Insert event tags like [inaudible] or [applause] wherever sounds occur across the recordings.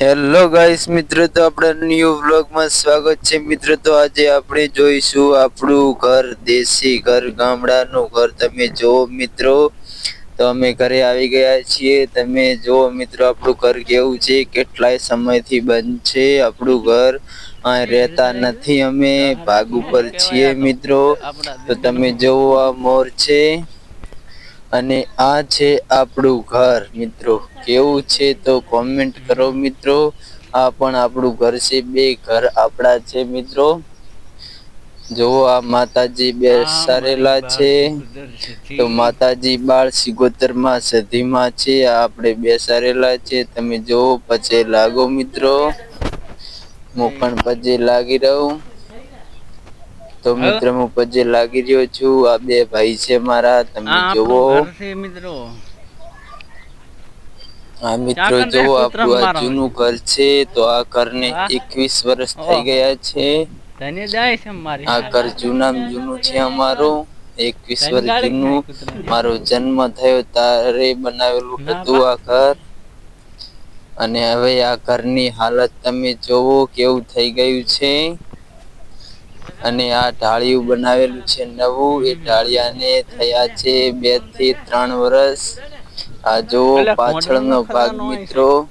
Hello guys મિત્રો, તો આપણા ન્યૂ વ્લોગમાં સ્વાગત છે. મિત્રો, તો આજે આપણે જોઈશું આપણું ઘર, દેશી ઘર, ગામડાનું ઘર. તમે જુઓ મિત્રો, તો અમે ઘરે આવી ગયા છીએ. તમે જુઓ મિત્રો, આપણું ઘર કેવું છે, કેટલાય સમયથી બંધ છે આપણું ઘર. અહીં રહેતા નથી અમે, ભાગ ઉપર છીએ મિત્રો. તો તમે જુઓ આ મોર છે. અને આ છે આપણું ઘર. મિત્રો કેવું છે તો કોમેન્ટ કરો મિત્રો. આ પણ આપણું ઘર છે બે ઘર આપણા છે મિત્રો. જોવો આ માતાજી બેસાડેલા છે. તો માતાજી બાળ સિગોતરમાં સધીમાં છે આ આપણે બેસારેલા છે. તમે જુઓ પછી લાગો મિત્રો. હું પણ પછી લાગી રહું. તો મિત્ર હું પજે લાગી રહ્યો છું આ બે ભાઈ છે મારા તમે જોવો મિત્રો. આ મિત્રો જોવો આપણું આ જૂનું ઘર છે તો આ ઘરને એકવીસ વર્ષ થઈ ગયા છે. આ ઘર જૂના જૂનું છે અમારું. એકવીસ વર્ષ જૂનું. મારો જન્મ થયો ત્યારે બનાવેલું હતું આ ઘર. અને હવે આ ઘરની હાલત તમે જોવો કેવું થઈ ગયું છે. અને આ ઢાળિયું બનાવેલું છે નવું. એ ઢાળિયાને થયા છે બેથી ત્રણ વર્ષ આ જોવો પાછળનો ભાગ મિત્રો.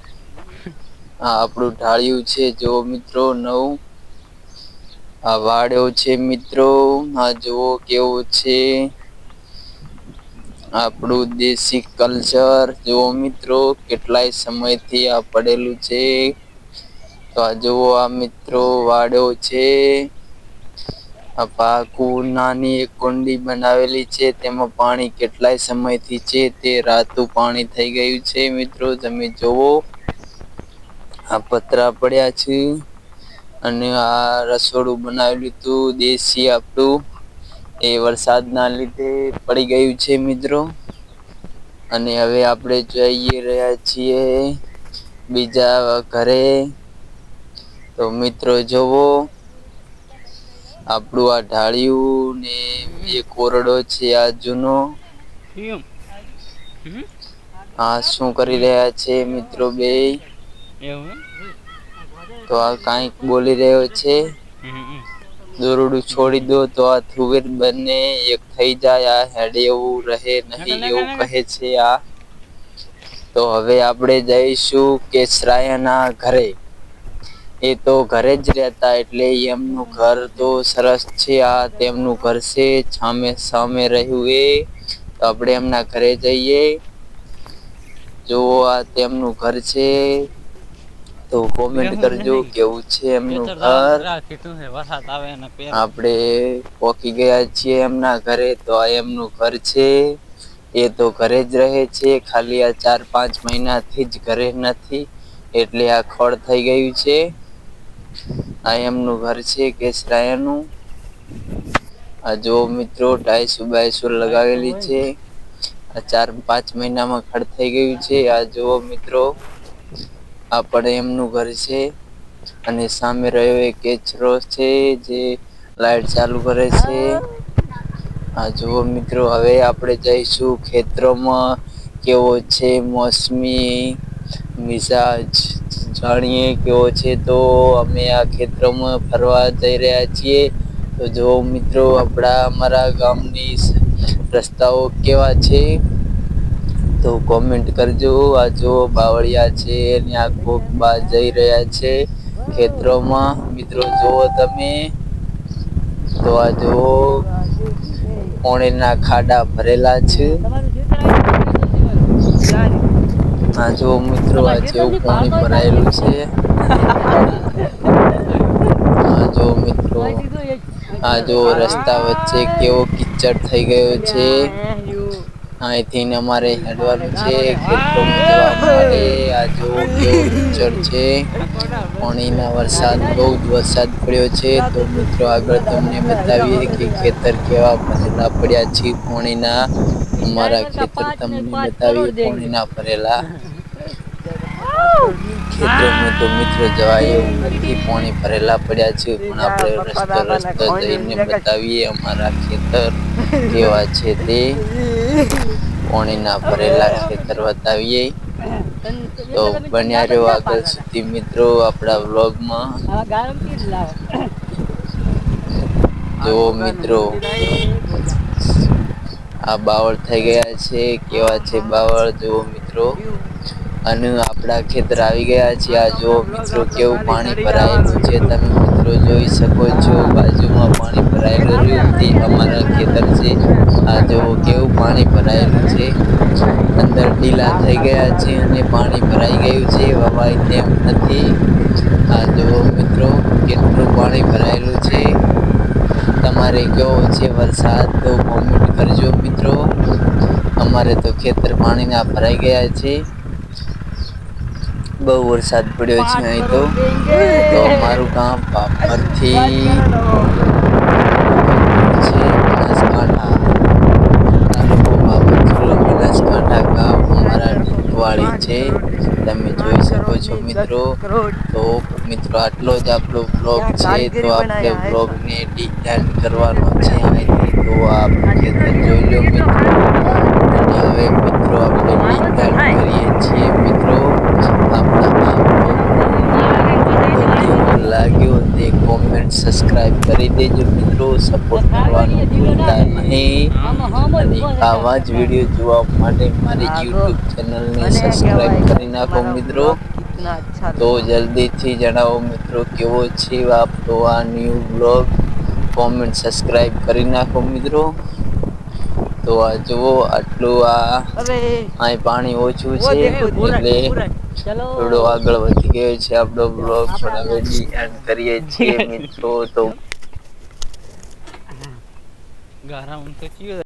આ આપણું ઢાળિયું છે. જો મિત્રો નવું. આ વાડો છે મિત્રો. આ જુઓ કેવો છે. આપણું દેશી કલ્ચર. જુઓ મિત્રો કેટલાય સમયથી આ પડેલું છે. તો આ જુઓ આ મિત્રો વાડો છે. આ પાકુ નાની એક કુંડી બનાવેલી છે. તેમાં પાણી કેટલાય સમયથી છે તે રાતું પાણી થઈ ગયું છે. મિત્રો, તમે જુઓ આ પતરા પડ્યા છે અને આ રસોડું બનાવેલું હતું દેશી આપણું. એ વરસાદના લીધે પડી ગયું છે મિત્રો. અને હવે આપણે જઈ રહ્યા છીએ બીજા ઘરે. તો મિત્રો, જોવો. આપણું આ ઢાળિયું ને એ કોરડો છે આ જૂનો. આ શું કરી રહ્યા છે મિત્રો બે તો આ કાંઈક બોલી રહ્યો છે. દોરડું છોડી દો તો આ થુવેર બંને એક થઈ જાય આ હેડે એવું રહે નહીં એવું કહે છે આ. તો હવે આપણે જઈશું કેસરાયાના ઘરે. એ તો ઘરે જ રહેતા એટલે એમનું ઘર તો સરસ છે આ તેમનું ઘર છે સામે સામે રહ્યું એ. તો આપણે એમના ઘરે જઈએ. જો આ તેમનું ઘર છે તો કોમેન્ટ કરજો કેવું છે એમનું ઘર. આપણે પહોંચી ગયા છીએ એમના ઘરે તો આ એમનું ઘર છે. એ તો ઘરે જ રહે છે ખાલી આ ચાર પાંચ મહિનાથી જ ઘરે નથી એટલે આ ખોળ થઈ ગયું છે. આ એમનું ઘર છે કેસરાયાનું આ જો મિત્રો ટાઈસો બાઈસો લગાવેલી છે. આ ચાર પાંચ મહિનામાં ખડ થઈ ગયું છે. આ જુઓ મિત્રો, આ પણ એમનું ઘર છે. અને સામે રહ્યો એક કેચરો છે, જે લાઈટ ચાલુ કરે છે. આ જુઓ મિત્રો, હવે આપણે જઈશું ખેતરોમાં. કેવો છે મોસમી મિજાજ? જાણીએ કેવો છે તો અમે આ ખેતરોમાં ફરવા જઈ રહ્યા છીએ. તો જો મિત્રો આપણા અમારા ગામની રસ્તાઓ કેવા છે? તો કોમેન્ટ કરજો. આ જો બાવળિયા છે અને આ કોકબા જઈ રહ્યા છે ખેતરોમાં. મિત્રો જુઓ તમે, તો આ જુઓ પોણીના ખાડા ભરેલા છે. આ જો મિત્રો આ જેવું પાણી ભરાયેલું છે. આ જો મિત્રો આ જો રસ્તા વચ્ચે કેવો કિચડ થઈ ગયો છે. અહીંથી અમારે હેડવાનું છે ખેતરોમાં જવા માટે. આ જો કેવો કિચડ છે. પાણીના વરસાદ બહુ જ વરસાદ પડ્યો છે. તો મિત્રો આગળ તમને બતાવીએ કે ખેતર કેવા ભરેલા પડ્યા છે પાણીના. અમારા ખેતર તમને બતાવીએ પાણીના ભરેલા. ખેતરમાં તો મિત્રો જવાય એવું નથી પાણી ભરેલા પડ્યા છે પણ આપણે રસ્તો રસ્તો જઈને બતાવીએ અમારા ખેતર કેવા છે તે. પાણીના ભરેલા ખેતર બતાવીએ. તો બન્યા રહ્યો આગળ સુધી મિત્રો આપણા વ્લોગમાં. તો મિત્રો આ બાવળ થઈ ગયા છે. કેવા છે બાવળ? જુઓ મિત્રો. અને આપણા ખેતર આવી ગયા છે આ જુઓ મિત્રો, કેવું પાણી ભરાયેલું છે. તમે મિત્રો જોઈ શકો છો, બાજુમાં પાણી ભરાયેલું રહ્યું તે અમારા ખેતર છે. આ જુઓ કેવું પાણી ભરાયેલું છે. અંદર ઢીલા થઈ ગયા છે અને પાણી ભરાઈ ગયું છે. વવાય તેમ નથી. આ જુઓ મિત્રો, કેટલું પાણી ભરાયેલું છે. તમારે કેવો છે વરસાદ તો કોમેન્ટ કરજો મિત્રો. અમારે તો ખેતર પાણીના ભરાઈ ગયા છે. બહુ વરસાદ પડ્યો છે અહીં તો અમારું ગામ પાપરથી છે બનાસકાંઠા તાલુકો બાબર જિલ્લો બનાસકાંઠા ગામ અમારા ડીંગવાળી છે તમે જોઈ છો મિત્રો? તો મિત્રો આટલો જ આપણો બ્લોગ છે તો આપણે બ્લોગને ડિઝાઇન કરવાનો છે અહીંથી. તો આપ જોઈ લો મિત્રો. હવે મિત્રો આપણે ડિઝાઇન કરીએ છીએ મિત્રો. આપણા લાગ્યો તે કોમેન્ટ સબસ્ક્રાઇબ કરી દેજો મિત્રો. સપોર્ટ કરવાનું ભૂલતા નહીં. અને આવા જ વીડિયો જોવા માટે મારી યુટ્યુબ ચેનલને સબસ્ક્રાઇબ કરી નાખો મિત્રો. તો જલ્દીથી જણાવો મિત્રો કેવો છે આપણો આ ન્યૂ બ્લોગ કોમેન્ટ સબસ્ક્રાઇબ કરી નાખો મિત્રો. તો આ જુઓ આટલું આ અહીં પાણી ઓછું છે એટલે થોડો આગળ વધી ગયો છે આપણો બ્લોગ પણ હવે એન્ડ કરીએ છીએ [laughs] મિત્રો તો ગારા ચિયો